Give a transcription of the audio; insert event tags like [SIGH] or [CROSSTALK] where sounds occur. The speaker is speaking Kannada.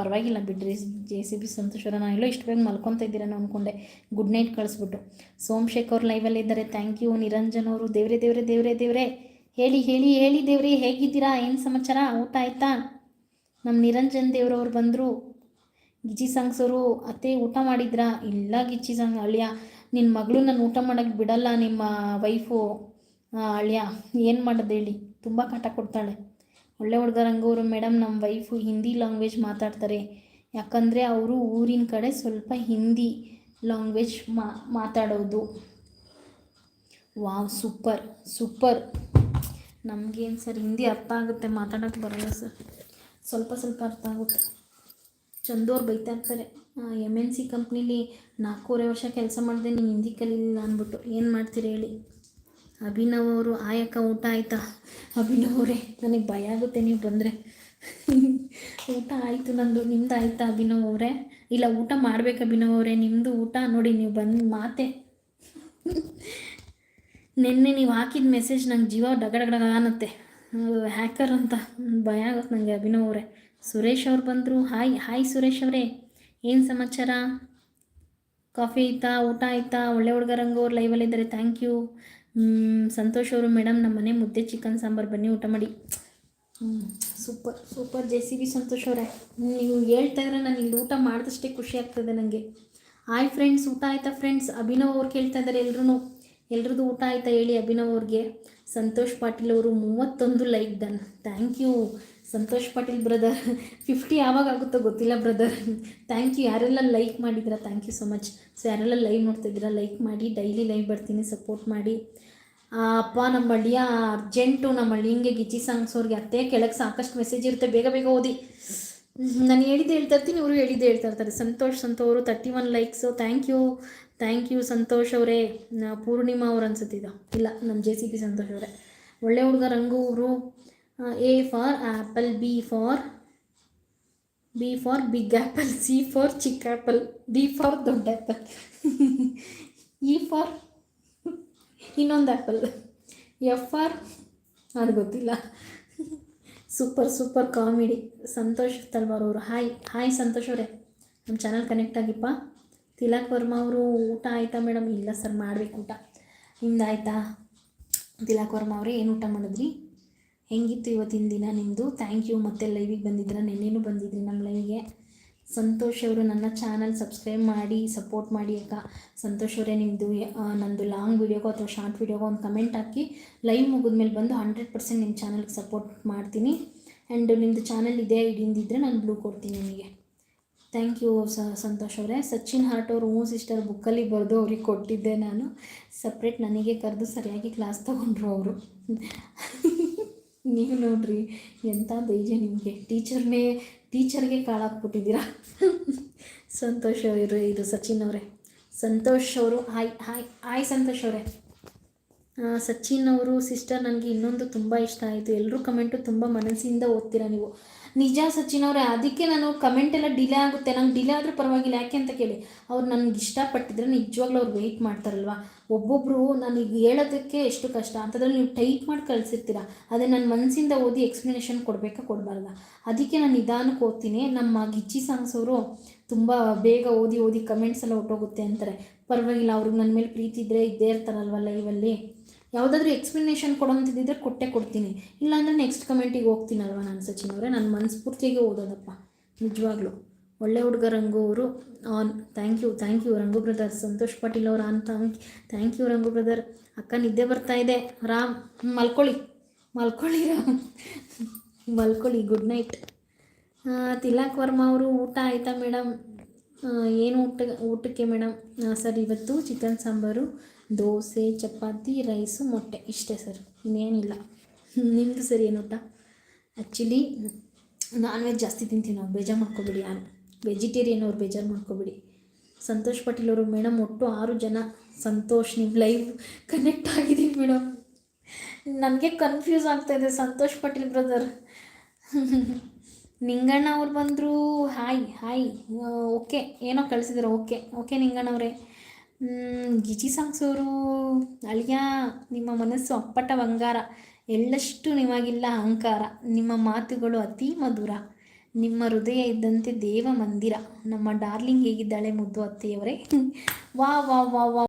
ಪರವಾಗಿಲ್ಲ ಬಿಡ್ರಿ. ಜೆ ಸಿ ಬಿ ಸಂತೋಷರ ನಾನು ಎಲ್ಲೋ ಇಷ್ಟು ಬೇಗ ಮಲ್ಕೊತಾ ಇದ್ದೀರೇನೋ ಅಂದ್ಕೊಂಡೆ ಗುಡ್ ನೈಟ್ ಕಳಿಸ್ಬಿಟ್ಟು. ಸೋಮಶೇಖರ್ ಲೈವಲ್ಲಿ ಇದ್ದಾರೆ. ಥ್ಯಾಂಕ್ ಯು ನಿರಂಜನ್ ಅವರು. ದೇವ್ರೆ ದೇವ್ರೆ ದೇವ್ರೆ ದೇವ್ರೆ. ಹೇಳಿ ಹೇಳಿ ಹೇಳಿ ದೇವ್ರಿ, ಹೇಗಿದ್ದೀರಾ? ಏನು ಸಮಾಚಾರ? ಊಟ ಆಯ್ತಾ? ನಮ್ಮ ನಿರಂಜನ್ ದೇವ್ರವ್ರು ಬಂದರು. ಗಿಜಿ ಸಂಗ್ಸೋರು ಅತ್ತೆ ಊಟ ಮಾಡಿದ್ರಾ? ಇಲ್ಲ ಗಿಜಿ ಸಾಂಗ್, ಅಳಿಯ. ನಿನ್ನ ಮಗಳು ನಾನು ಊಟ ಮಾಡೋಕ್ಕೆ ಬಿಡಲ್ಲ ನಿಮ್ಮ ವೈಫು ಅಳಿಯ, ಏನು ಮಾಡೋದು ಹೇಳಿ? ತುಂಬ ಕಾಟ ಕೊಡ್ತಾಳೆ. ಒಳ್ಳೆ ಹುಡುಗರಂಗವರು ಮೇಡಮ್ ನಮ್ಮ ವೈಫು ಹಿಂದಿ ಲ್ಯಾಂಗ್ವೇಜ್ ಮಾತಾಡ್ತಾರೆ. ಯಾಕಂದರೆ ಅವರು ಊರಿನ ಕಡೆ ಸ್ವಲ್ಪ ಹಿಂದಿ ಲ್ಯಾಂಗ್ವೇಜ್ ಮಾತಾಡೋದು. ವಾವ್ ಸೂಪರ್ ಸೂಪರ್ ನಮಗೇನು ಸರ್ ಹಿಂದಿ ಅರ್ಥ ಆಗುತ್ತೆ ಮಾತಾಡೋಕ್ಕೆ ಬರಲ್ಲ ಸರ್ ಸ್ವಲ್ಪ ಸ್ವಲ್ಪ ಅರ್ಥ ಆಗುತ್ತೆ. ಚಂದೋರು ಬೈತಾ ಇರ್ತಾರೆ. ಎಂ ಎನ್ ಸಿ ಕಂಪ್ನೀಲಿ ನಾಲ್ಕೂವರೆ ವರ್ಷ ಕೆಲಸ ಮಾಡಿದೆ, ನೀನು ಹಿಂದಿ ಕಲೀಲಿಲ್ಲ ಅಂದ್ಬಿಟ್ಟು. ಏನು ಮಾಡ್ತೀರಿ ಹೇಳಿ? ಅಭಿನವ್ ಅವರು, ಆಯಕ ಊಟ ಆಯಿತಾ? ಅಭಿನವ್ ಅವರೇ, ನನಗೆ ಭಯ ಆಗುತ್ತೆ ನೀವು ಬಂದರೆ. ಊಟ ಆಯಿತು ನಂದು, ನಿಮ್ದು ಆಯಿತಾ ಅಭಿನವ್ ಅವರೇ? ಇಲ್ಲ, ಊಟ ಮಾಡ್ಬೇಕು ಅಭಿನವ್ ಅವರೇ ನಿಮ್ಮದು ಊಟ ನೋಡಿ ನೀವು ಬಂದು ಮಾತೆ. ನಿನ್ನೆ ನೀವು ಹಾಕಿದ ಮೆಸೇಜ್ ನಂಗೆ ಜೀವ ಡಗಡಗಡಗ ಅನ್ನತ್ತೆ. ಹ್ಯಾಕರ್ ಅಂತ. ಭಯ ಆಗುತ್ತೆ ನನಗೆ ಅಭಿನವ್ ಅವರೇ. ಸುರೇಶ್ ಅವ್ರು ಬಂದರು. ಹಾಯ್ ಹಾಯ್ ಸುರೇಶ್ ಅವರೇ. ಏನು ಸಮಾಚಾರ? ಕಾಫಿ ಆಯ್ತಾ? ಊಟ ಆಯ್ತಾ? ಒಳ್ಳೆ ಹುಡುಗ ರಂಗವ್ರು ಲೈವಲ್ಲಿದ್ದಾರೆ ಥ್ಯಾಂಕ್ ಯು ಸಂತೋಷ್ ಅವರು ಮೇಡಮ್ ನಮ್ಮ ಮನೆ ಮುದ್ದೆ ಚಿಕನ್ ಸಾಂಬಾರು ಬನ್ನಿ, ಊಟ ಮಾಡಿ. Super super J C B Santosh ಅವರೇ. ನೀವು ಹೇಳ್ತಾ ಇದ್ರೆ ನಾನು ಇಲ್ಲಿ ಊಟ ಮಾಡಿದಷ್ಟೇ ಖುಷಿ ಆಗ್ತದೆ ನನಗೆ ಹಾಯ್ ಫ್ರೆಂಡ್ಸ್ ಊಟ ಆಯ್ತಾ ಫ್ರೆಂಡ್ಸ್ ಅಭಿನವ್ ಅವ್ರು ಕೇಳ್ತಾ ಇದ್ದಾರೆ ಎಲ್ರೂ ಎಲ್ರದ್ದು ಊಟ ಆಯ್ತಾ ಹೇಳಿ ಅಭಿನವ್ ಅವ್ರಿಗೆ. ಸಂತೋಷ್ ಪಾಟೀಲ್ ಅವರು ಮೂವತ್ತೊಂದು like done thank you Santosh Patil brother fifty ಯಾವಾಗ ಆಗುತ್ತೋ ಗೊತ್ತಿಲ್ಲ ಬ್ರದರ್ ಥ್ಯಾಂಕ್ ಯು ಯಾರೆಲ್ಲ ಲೈಕ್ ಮಾಡಿದ್ದೀರಾ thank you so much so ಯಾರೆಲ್ಲ ಲೈವ್ ನೋಡ್ತಿದ್ದೀರಾ ಲೈಕ್ ಮಾಡಿ ಡೈಲಿ ಲೈವ್ ಬರ್ತೀನಿ ಸಪೋರ್ಟ್ ಮಾಡಿ. ಅಪ್ಪ ನಮ್ಮ ಹಳ್ಳಿಯ ಅರ್ಜೆಂಟು ನಮ್ಮ ಹಳ್ಳಿಂಗೆ ಗಿಚ್ಚಿ ಸಾಂಗ್ಸ್ ಅವ್ರಿಗೆ ಅತ್ತೆ ಕೆಳಗೆ ಸಾಕಷ್ಟು ಮೆಸೇಜ್ ಇರುತ್ತೆ. ಬೇಗ ಬೇಗ ಓದಿ. ನಾನು ಹೇಳಿದ್ದು ಹೇಳ್ತಾ ಇರ್ತೀನಿ, ಇವರು ಹೇಳಿದ್ದೆ ಹೇಳ್ತಾ ಇರ್ತಾರೆ. Santosh ಸಂತೋರು thirty one likes thank you thank you Santosh ಅವರೇ. ಪೂರ್ಣಿಮಾ ಅವ್ರು ಅನ್ಸುತ್ತಿದ್ದ ಇಲ್ಲ ನಮ್ಮ ಜೆ ಸಿ ಪಿ ಸಂತೋಷ್ ಅವರೇ. ಒಳ್ಳೆ ಹುಡುಗ ರಂಗು ಅವರು A for apple B for B for big apple C for ಚಿಕ್ಕ ಆ್ಯಪಲ್ ಡಿ ಫಾರ್ ದೊಡ್ಡ ಆ್ಯಪಲ್ ಇ ಫಾರ್ ಇನ್ನೊಂದು ಆ್ಯಪಲ್ ಎಫ್ ಆರ್ ಅದು ಗೊತ್ತಿಲ್ಲ. Super super comedy Santosh Talwar ಅವರು. ಹಾಯ್ ಹಾಯ್ ಸಂತೋಷ್ ಅವರೇ. ನಮ್ಮ ಚಾನಲ್ ಕನೆಕ್ಟ್ ಆಗಿಪ್ಪ. ತಿಲಕ್ ವರ್ಮಾ ಅವರು, ಊಟ ಆಯಿತಾ ಮೇಡಮ್ ಇಲ್ಲ ಸರ್ ಮಾಡಬೇಕು ಊಟ. ನಿಮ್ದು ಆಯಿತಾ ತಿಲಕ್ ವರ್ಮಾ ಅವರೇ, ಏನು ಊಟ ಮಾಡಿದ್ರಿ? ಹೆಂಗಿತ್ತು ಇವತ್ತಿನ ದಿನ ನಿಮ್ಮದು ಥ್ಯಾಂಕ್ ಯು ಮತ್ತೆ ಲೈವಿಗೆ ಬಂದಿದ್ದೀರ ನೆನ್ನೆನೂ ಬಂದಿದ್ರಿ ನಮ್ಮ ಲೈವ್ಗೆ ಸಂತೋಷ್ ಅವರು ನನ್ನ ಚಾನಲ್ ಸಬ್ಸ್ಕ್ರೈಬ್ ಮಾಡಿ ಸಪೋರ್ಟ್ ಮಾಡಿ ಅಕ್ಕ. ಸಂತೋಷ್ ಅವರೇ ನಿಮ್ಮದು ನಂದು ಲಾಂಗ್ ವೀಡಿಯೋಗೋ ಅಥವಾ ಶಾರ್ಟ್ ವೀಡಿಯೋಗೋ ಒಂದು ಕಮೆಂಟ್ ಹಾಕಿ. ಲೈವ್ ಮುಗಿದ್ಮೇಲೆ ಬಂದು ಹಂಡ್ರೆಡ್ ಪರ್ಸೆಂಟ್ ನಿಮ್ಮ ಚಾನಲ್ಗೆ ಸಪೋರ್ಟ್ ಮಾಡ್ತೀನಿ. ಆ್ಯಂಡ್ ನಿಮ್ಮದು ಚಾನಲ್ ಇದೇ ಐಡಿಯಿಂದಿದ್ದರೆ ನಾನು ಬ್ಲೂ ಕೊಡ್ತೀನಿ ನಿಮಗೆ. ಥ್ಯಾಂಕ್ ಯು ಸ, ಸಂತೋಷ್ ಅವರೇ. ಸಚಿನ್ ಹಾರ್ಟ್ ಅವರು ಹ್ಞೂ ಸಿಸ್ಟರ್ ಬುಕ್ಕಲ್ಲಿ ಬರೆದು ಅವ್ರಿಗೆ ಕೊಟ್ಟಿದ್ದೆ ನಾನು. ಸಪ್ರೇಟ್ ನನಗೆ ಕರೆದು ಸರಿಯಾಗಿ ಕ್ಲಾಸ್ ತೊಗೊಂಡ್ರು ಅವರು. [LAUGHS] ನೀವು ನೋಡ್ರಿ ಎಂಥ ಧೈರ್ಯ ನಿಮಗೆ. ಟೀಚರ್ನೇ, ಟೀಚರ್ಗೆ ಕಾಳಾಕ್ಬಿಟ್ಟಿದ್ದೀರಾ? ಸಂತೋಷ ಅವರು ಇದು ಸಚಿನ್ ಅವರೇ. ಸಂತೋಷ್ ಅವರು, ಹಾಯ್ ಹಾಯ್ ಹಾಯ್ ಸಂತೋಷ್ ಅವರೇ. ಸಚಿನ್ ಅವರು ಸಿಸ್ಟರ್ ನನಗೆ ಇನ್ನೊಂದು ತುಂಬ ಇಷ್ಟ ಆಯಿತು. ಎಲ್ಲರೂ ಕಮೆಂಟು ತುಂಬ ಮನಸ್ಸಿಂದ ಓದ್ತೀರಾ ನೀವು? ನಿಜ ಸಚಿನ್ ಅವರೇ, ಅದಕ್ಕೆ ನಾನು ಕಮೆಂಟ್ ಎಲ್ಲ ಡಿಲೇ ಆಗುತ್ತೆ. ನಂಗೆ ಡಿಲೇ ಆದರೂ ಪರವಾಗಿಲ್ಲ. ಯಾಕೆ ಅಂತ ಕೇಳಿ, ಅವ್ರು ನನಗೆ ಇಷ್ಟಪಟ್ಟಿದ್ರೆ ನಿಜವಾಗ್ಲೂ ಅವ್ರು ವೆಯ್ಟ್ ಮಾಡ್ತಾರಲ್ವ? ಒಬ್ಬೊಬ್ಬರು ನನಗೆ ಹೇಳೋದಕ್ಕೆ ಎಷ್ಟು ಕಷ್ಟ? ಅಂಥದ್ರಲ್ಲಿ ನೀವು ಟೈಪ್ ಮಾಡಿ ಕಳಿಸಿರ್ತೀರ? ಅದೇ ನನ್ನ ಮನಸ್ಸಿಂದ ಓದಿ ಎಕ್ಸ್ಪ್ಲನೇಷನ್ ಕೊಡಬೇಕಾ ಕೊಡಬಾರ್ದ? ಅದಕ್ಕೆ ನಾನು ನಿಧಾನಕ್ಕೆ ಓದ್ತೀನಿ. ನಮ್ಮ ಗಿಚ್ಚಿ ಸಾಂಗ್ಸ್ ಅವರು ತುಂಬ ಬೇಗ ಓದಿ ಓದಿ ಕಮೆಂಟ್ಸ್ ಎಲ್ಲ ಹೊಟ್ಟೋಗುತ್ತೆ ಅಂತಾರೆ. ಪರವಾಗಿಲ್ಲ, ಅವ್ರಿಗೆ ನನ್ನ ಮೇಲೆ ಪ್ರೀತಿ ಇದ್ದರೆ ಇದ್ದೇ ಇರ್ತಾರಲ್ವ ಲೈವಲ್ಲಿ ಯಾವುದಾದ್ರೂ ಎಕ್ಸ್ಪ್ಲನೇಷನ್ ಕೊಡೋಂಥದ್ದಿದ್ರೆ ಕೊಟ್ಟೆ ಕೊಡ್ತೀನಿ. ಇಲ್ಲಾಂದರೆ ನೆಕ್ಸ್ಟ್ ಕಮೆಂಟಿಗೆ ಹೋಗ್ತೀನಲ್ವ ನಾನು ಸಚಿನ್ ಅವರೇ? ನಾನು ಮನಸ್ಫೂರ್ತಿಯಾಗಿ ಓದೋದಪ್ಪ. ನಿಜವಾಗ್ಲೂ. ಒಳ್ಳೆ ಹುಡುಗ ರಂಗು ಅವರು. On thank you thank you Rangu brother Santosh Patil ಅವರು, on thank thank you Rangu brother ಅಕ್ಕ ನಿದ್ದೆ ಬರ್ತಾ ಇದೆ. ರಾಮ್, ಮಲ್ಕೊಳ್ಳಿ. ಮಲ್ಕೊಳ್ಳಿ ರಾಮ್. ಮಲ್ಕೊಳ್ಳಿ ಗುಡ್ ನೈಟ್ ತಿಲಕ್ ವರ್ಮಾ ಅವರು, ಊಟ ಆಯಿತಾ ಮೇಡಮ್ ಏನು ಊಟ, ಊಟಕ್ಕೆ ಮೇಡಮ್ ಸರ್, ಇವತ್ತು ಚಿಕನ್ ಸಾಂಬಾರು. ದೋಸೆ, ಚಪಾತಿ, ರೈಸು, ಮೊಟ್ಟೆ. ಇಷ್ಟೇ ಸರ್. ಇನ್ನೇನಿಲ್ಲ. ನಿಮ್ಮದು ಸರ್ ಏನು ಊಟ? ಆ್ಯಕ್ಚುಲಿ ನಾನ್ ವೆಜ್ ಜಾಸ್ತಿ ತಿಂತೀನಿ ನಾವು. ಬೇಜಾರು ಮಾಡ್ಕೊಬೇಡಿ ಯಾರು. ವೆಜಿಟೇರಿಯನ್ ಅವ್ರು ಬೇಜಾರು ಮಾಡ್ಕೋಬಿಡಿ. ಸಂತೋಷ್ ಪಾಟೀಲ್ ಅವರು, ಮೇಡಮ್, ಒಟ್ಟು ಆರು ಜನ ಸಂತೋಷ್ ನಿಮ್ಮ ಲೈವ್ ಕನೆಕ್ಟ್ ಆಗಿದ್ದೀವಿ ಮೇಡಮ್. ನನಗೆ ಕನ್ಫ್ಯೂಸ್ ಆಗ್ತಾಯಿದೆ ಸಂತೋಷ್ ಪಾಟೀಲ್ ಬ್ರದರ್ ನಿಂಗಣ್ಣ ಅವ್ರು ಬಂದರು ಹಾಯ್ ಹಾಯ್ ಓಕೆ. ಏನೋ ಕಳಿಸಿದ್ರು, ಓಕೆ. ಓಕೆ ನಿಂಗಣ್ಣ ಅವರೇ. ಗಿಜಿ ಸಾಂಗ್ಸ್ ಅವರು ಅಳಿಯ ನಿಮ್ಮ ಮನಸ್ಸು ಅಪ್ಪಟ ಬಂಗಾರ ಎಳ್ಳಷ್ಟು ನಿಮಗಿಲ್ಲ ಅಹಂಕಾರ. ನಿಮ್ಮ ಮಾತುಗಳು ಅತಿ ಮಧುರ. ನಿಮ್ಮ ಹೃದಯ ಇದ್ದಂತೆ ದೇವ ಮಂದಿರ. ನಮ್ಮ ಡಾರ್ಲಿಂಗ್ ಹೇಗಿದ್ದಾಳೆ ಮುದ್ದು ಅತ್ತೆಯವರೇ? [LAUGHS] ವಾ ವಾ ವಾ ವಾ.